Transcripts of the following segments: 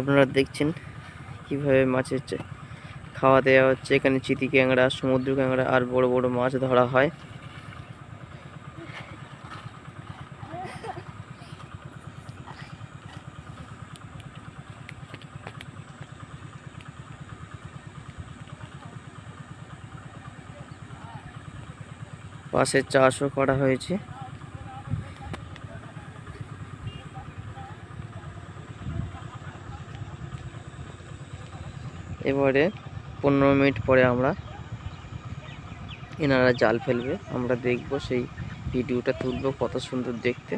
আপনারা দেখছেন কীভাবে মাছের খাওয়া দেওয়া হচ্ছে। এখানে চিতি ক্যাংড়া, সমুদ্র ক্যাংড়া আর বড় বড় মাছ ধরা হয়। পাশে চাষও করা হয়েছে। এবারে পনেরো মিনিট পরে আমরা এনারা জাল ফেলবে আমরা দেখব সেই ভিডিওটা তুলব কত সুন্দর দেখতে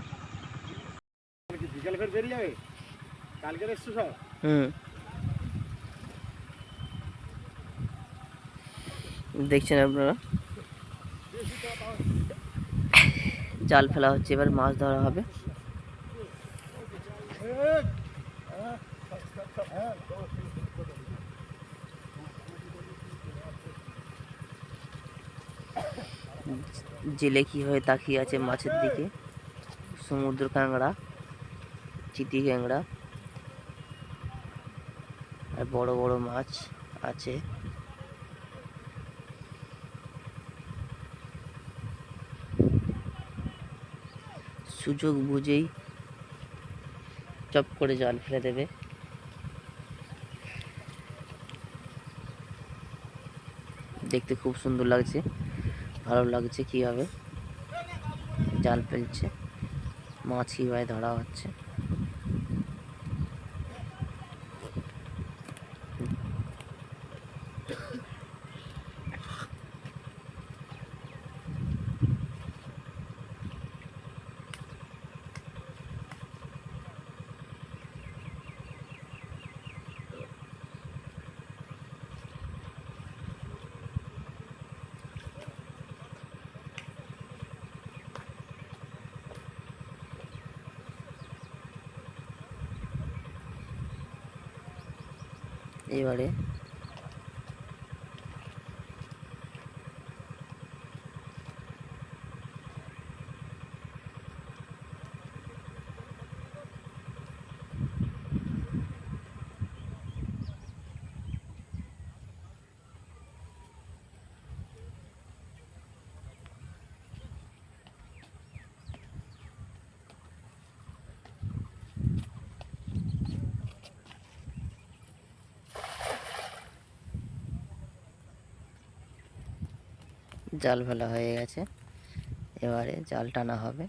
দেখছেন আপনারা জাল ফেলা হচ্ছে এবার মাছ ধরা হবে জেলে কি হয়ে তাকিয়ে আছে মাছের দিকে? সমুদ্র কাঁকড়া চিতি ক্যাংড়া আর বড় বড় মাছ আছে। সুযোগ বুঝেই চপ করে জাল ফেলে দেবে। দেখতে খুব সুন্দর লাগছে। ভালো লাগছে কীভাবে? জাল ফেলছে মাছ কীভাবে ধরা হচ্ছে। এবারে জাল ফেলা হয়ে গেছে। এবারে জাল টানা হবে।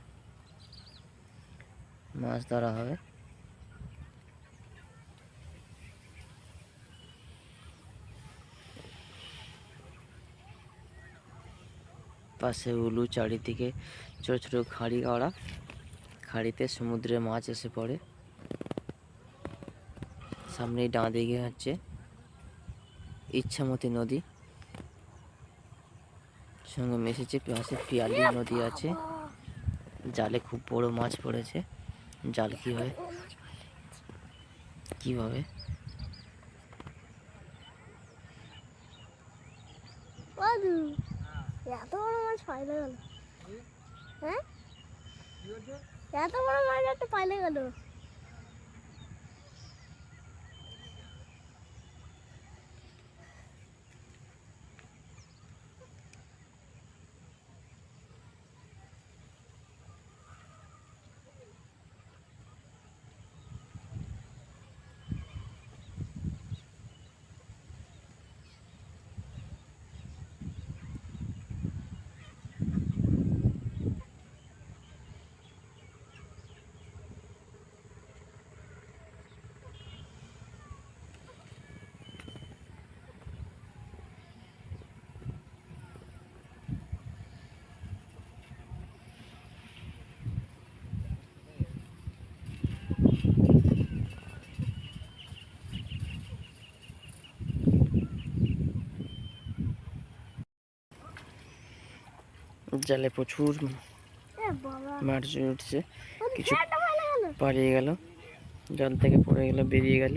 মাছ ধরা হবে। পাশে উলু চারিদিকে ছোট ছোট খাড়ি গাড়া খাড়িতে সমুদ্রে মাছ এসে পড়ে। সামনেই ডাঁ দিকে হচ্ছে ইচ্ছামতি নদী। সঙ্গে মিশেছে পাশে পিয়ালি নদী আছে। জালে খুব বড় মাছ পড়েছে। জাল কি হয়? কীভাবে? এত বড় মাছ পাইলে গেল। হ্যাঁ? এত বড় মাছ একটা পাইলে গেল। জালে প্রচুর মাছ উঠছে কিছু পালিয়ে গেল জাল থেকে পড়ে গেল বেরিয়ে গেল।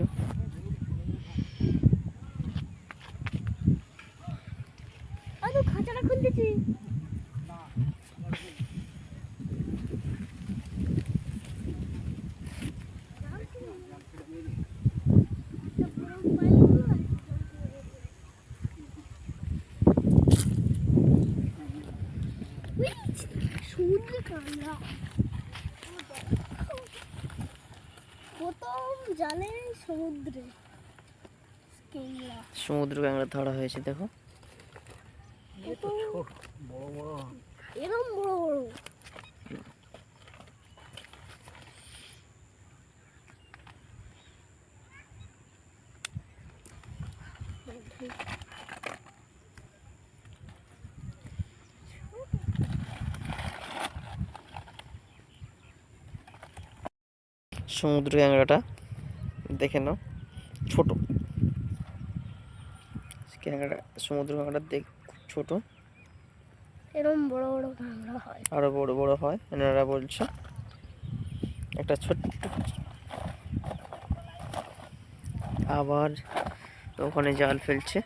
প্রথম জালে সমুদ্রে সমুদ্র ক্যাংড়া ধরা হয়েছে দেখো। বড় বড় এরম বড়। সমুদ্র ক্যাংড়াটা দেখে নাও। ছোট। ক্যাংড়া সমুদ্র ক্যাংড়া দেখ খুব ছোট। এরকম বড় বড় কাঁকড়া হয়। আরও বড় বড় হয় এনারা বলছে। একটা ছোট্ট আবার ওখানে জাল ফেলছে।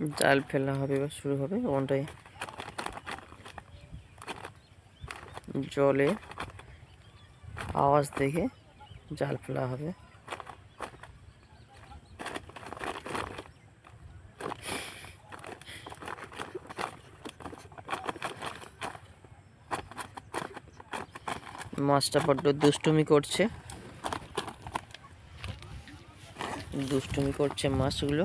জাল ফেলা হবে বা শুরু হবে ওখানটায় জলে আওয়াজ দেখে জাল ফেলা হবে। মাছটা বড্ড দুষ্টুমি করছে। দুষ্টুমি করছে মাছগুলো।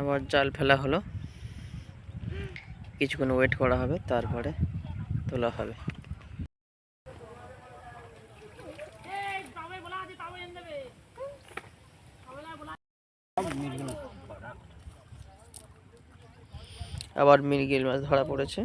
আবার জাল ফেলা হলো। কিছুক্ষণ ওয়েট করা হবে, তারপরে তোলা হবে। আবার মিরগিল মাছ ধরা পড়েছে।